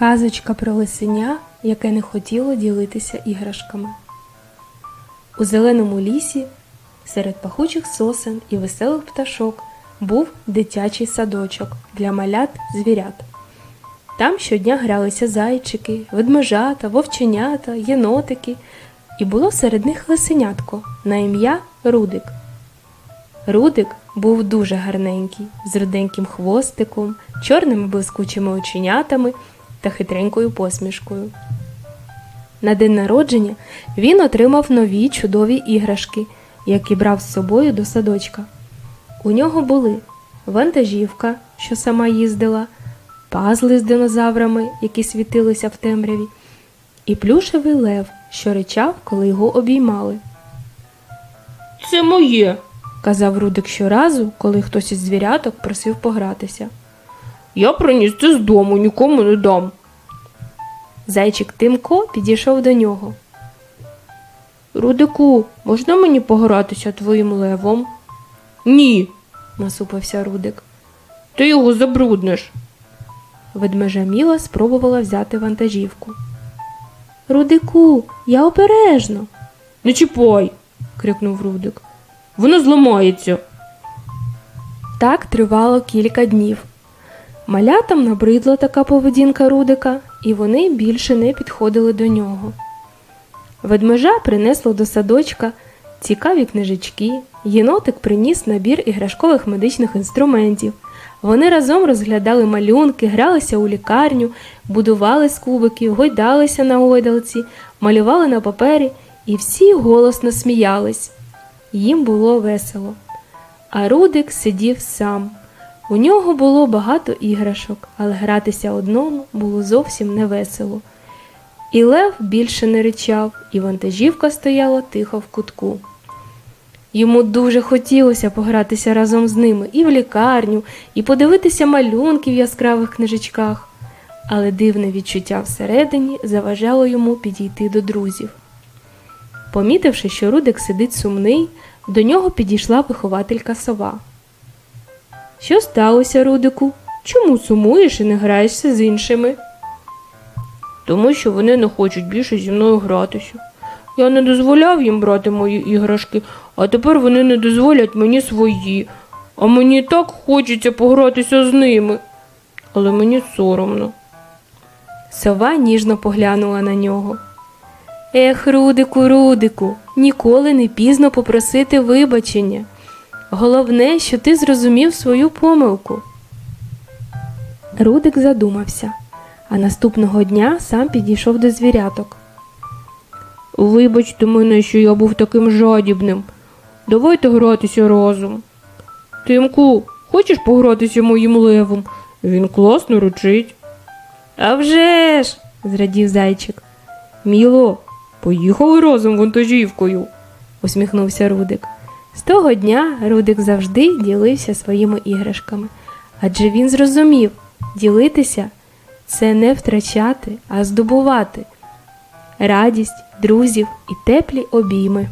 Казочка про лисеня, яке не хотіло ділитися іграшками. У зеленому лісі, серед пахучих сосен і веселих пташок, був дитячий садочок для малят звірят. Там щодня гралися зайчики, ведмежата, вовченята, єнотики, і було серед них лисенятко на ім'я Рудик. Рудик був дуже гарненький, з руденьким хвостиком, чорними блискучими оченятами та хитренькою посмішкою. На день народження він отримав нові чудові іграшки, які брав з собою до садочка. У нього були вантажівка, що сама їздила, пазли з динозаврами, які світилися в темряві, і плюшевий лев, що ричав, коли його обіймали. Це моє. казав Рудик щоразу, коли хтось із звіряток просив погратися. Я приніс це з дому, нікому не дам. Зайчик Тимко підійшов до нього. Рудику, можна мені погратися твоїм левом? Ні, насупився Рудик. ти його забрудниш. Ведмежа Міла спробувала взяти вантажівку. Рудику, я обережно. Не чіпай, крикнув Рудик. воно зламається. Так тривало кілька днів. Малятам набридла така поведінка Рудика, і вони більше не підходили до нього. Ведмежа принесло до садочка цікаві книжечки, єнотик приніс набір іграшкових медичних інструментів. Вони разом розглядали малюнки, гралися у лікарню, будували з кубиків, гойдалися на гойдалці, малювали на папері і всі голосно сміялись. Їм було весело. А Рудик сидів сам. У нього було багато іграшок, але гратися одному було зовсім не весело. І лев більше не ричав, і вантажівка стояла тихо в кутку. Йому дуже хотілося погратися разом з ними і в лікарню, і подивитися малюнки в яскравих книжечках, але дивне відчуття всередині заважало йому підійти до друзів. Помітивши, що Рудик сидить сумний, до нього підійшла вихователька сова. Що сталося, Рудику? Чому сумуєш і не граєшся з іншими? Тому що вони не хочуть більше зі мною гратися. Я не дозволяв їм брати мої іграшки, а тепер вони не дозволять мені свої. А мені так хочеться погратися з ними. Але мені соромно. Сова ніжно поглянула на нього. Ех, Рудику, Рудику, ніколи не пізно попросити вибачення. Головне, що ти зрозумів свою помилку. Рудик задумався, а наступного дня сам підійшов до звіряток. Вибачте мене, що я був таким жадібним. Давайте гратися разом. Тимку, хочеш погратися моїм левом? Він класно ручить. «А вже ж!» – зрадів зайчик. Міло, поїхали разом вантажівкою. усміхнувся Рудик. З того дня Рудик завжди ділився своїми іграшками, адже він зрозумів, ділитися це не втрачати, а здобувати радість, друзів і теплі обійми.